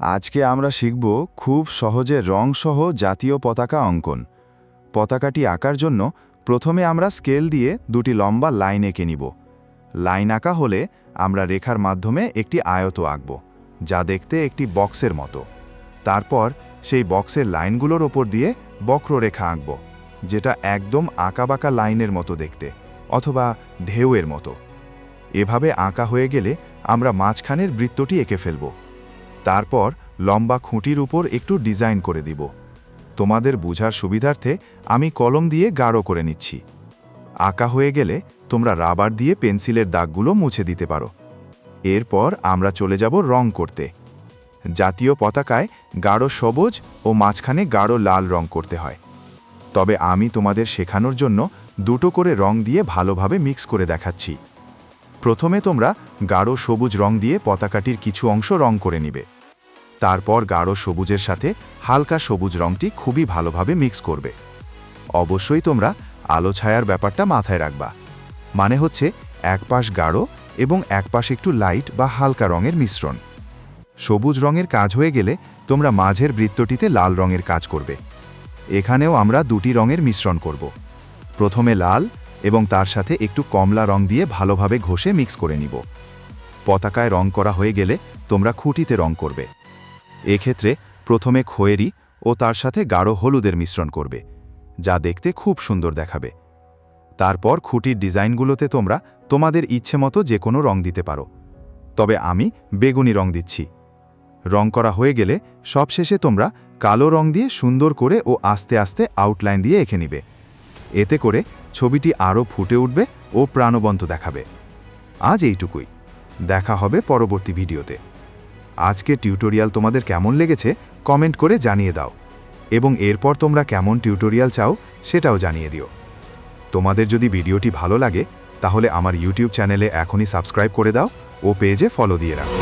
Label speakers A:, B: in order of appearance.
A: আজকে আমরা শিখব খুব সহজে রংসহ জাতীয় পতাকা অঙ্কন। পতাকাটি আঁকার জন্য প্রথমে আমরা স্কেল দিয়ে দুটি লম্বা লাইন এঁকে নিব। লাইন আঁকা হলে আমরা রেখার মাধ্যমে একটি আয়ত আঁকব, যা দেখতে একটি বক্সের মতো। তারপর সেই বক্সের লাইনগুলোর ওপর দিয়ে বক্ররেখা আঁকব, যেটা একদম আঁকাবাঁকা লাইনের মতো দেখতে, অথবা ঢেউয়ের মতো। এভাবে আঁকা হয়ে গেলে আমরা মাঝখানের বৃত্তটি এঁকে ফেলব। তারপর লম্বা খুঁটির উপর একটু ডিজাইন করে দিব। তোমাদের বোঝার সুবিধার্থে আমি কলম দিয়ে গাঢ় করে নিচ্ছি। আঁকা হয়ে গেলে তোমরা রাবার দিয়ে পেন্সিলের দাগগুলো মুছে দিতে পারো। এরপর আমরা চলে যাব রং করতে। জাতীয় পতাকায় গাঢ় সবুজ ও মাঝখানে গাঢ় লাল রং করতে হয়। তবে আমি তোমাদের শেখানোর জন্য দুটো করে রং দিয়ে ভালোভাবে মিক্স করে দেখাচ্ছি। প্রথমে তোমরা গাঢ় সবুজ রং দিয়ে পতাকাটির কিছু অংশ রং করে নিবে। তারপর গাঢ় সবুজের সাথে হালকা সবুজ রংটি খুবই ভালোভাবে মিক্স করবে। অবশ্যই তোমরা আলো ছায়ার ব্যাপারটা মাথায় রাখবা। মানে হচ্ছে এক পাশ গাঢ় এবং এক পাশ একটু লাইট বা হালকা রঙের মিশ্রণ। সবুজ রঙের কাজ হয়ে গেলে তোমরা মাঝের বৃত্তটিতে লাল রঙের কাজ করবে। এখানেও আমরা দুটি রঙের মিশ্রণ করব। প্রথমে লাল এবং তার সাথে একটু কমলা রং দিয়ে ভালোভাবে ঘষে মিক্স করে নিব। পতাকায় রং করা হয়ে গেলে তোমরা খুঁটিতে রং করবে। এক্ষেত্রে প্রথমে খয়েরি ও তার সাথে গাঢ় হলুদের মিশ্রণ করবে, যা দেখতে খুব সুন্দর দেখাবে। তারপর খুঁটির ডিজাইনগুলোতে তোমরা তোমাদের ইচ্ছে মতো যে কোনো রং দিতে পারো। তবে আমি বেগুনি রং দিচ্ছি। রং করা হয়ে গেলে সবশেষে তোমরা কালো রং দিয়ে সুন্দর করে ও আস্তে আস্তে আউটলাইন দিয়ে এঁকে নিবে। এতে করে ছবিটি আরও ফুটে উঠবে ও প্রাণবন্ত দেখাবে। আজ এইটুকুই। দেখা হবে পরবর্তী ভিডিওতে। আজকের টিউটোরিয়াল তোমাদের কেমন লেগেছে কমেন্ট করে জানিয়ে দাও। এবং এরপর তোমরা কেমন টিউটোরিয়াল চাও সেটাও জানিয়ে দিও। তোমাদের যদি ভিডিওটি ভালো লাগে, তাহলে আমার ইউটিউব চ্যানেলে এখনই সাবস্ক্রাইব করে দাও ও পেজে ফলো দিয়ে রাখো।